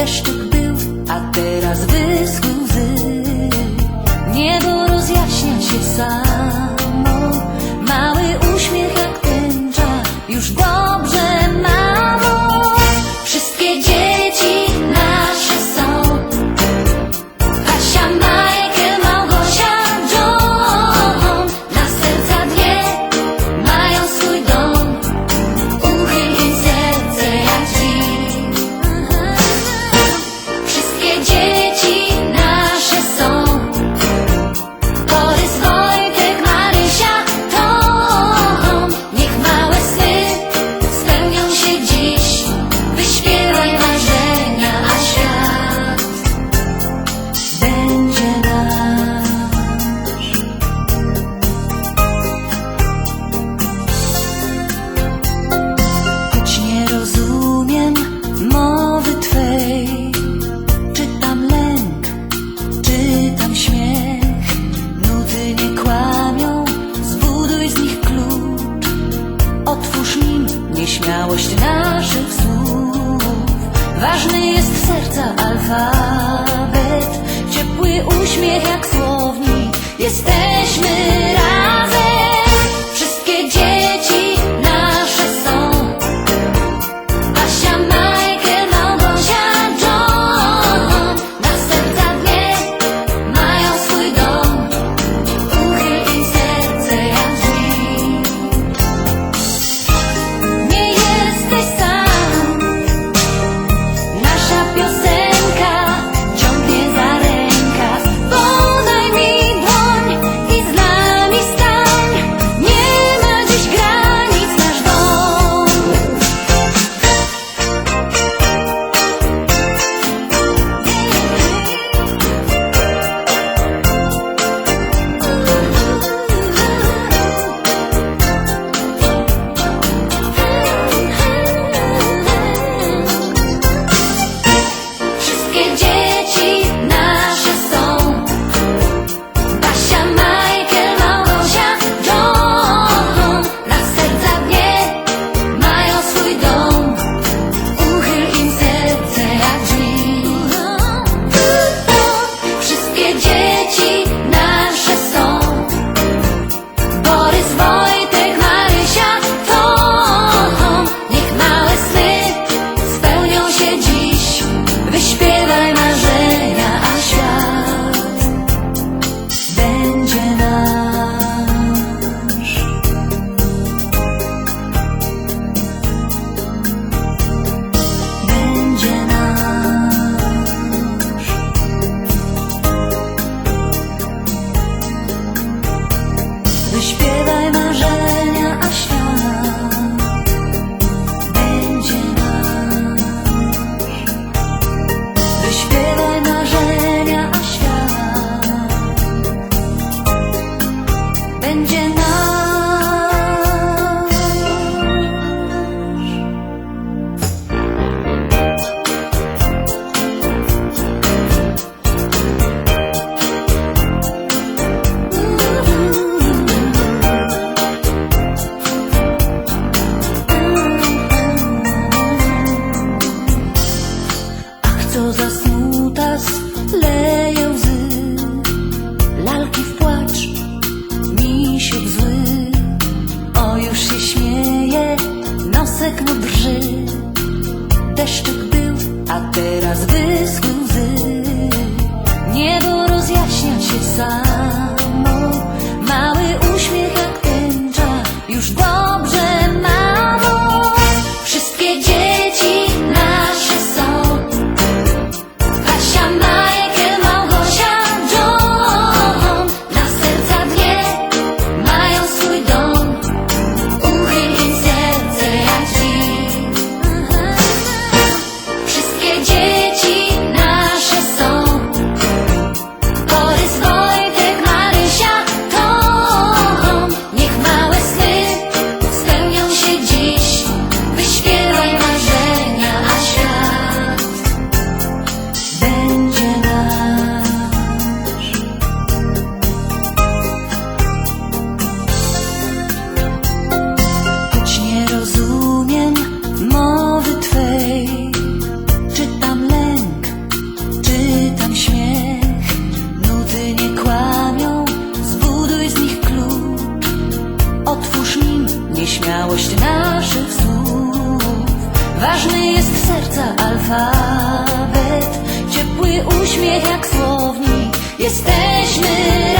deszczyk był, a teraz wyschł łzy. Niebo rozjaśnia się sam. Stay. deszczyk tak był, a teraz wyschły łzy. Niebo rozjaśnia się samo, mały uśmiech jak tęcza, już dobrze. Ważny jest serca alfabet. Ciepły uśmiech jak słownik. Jesteśmy razem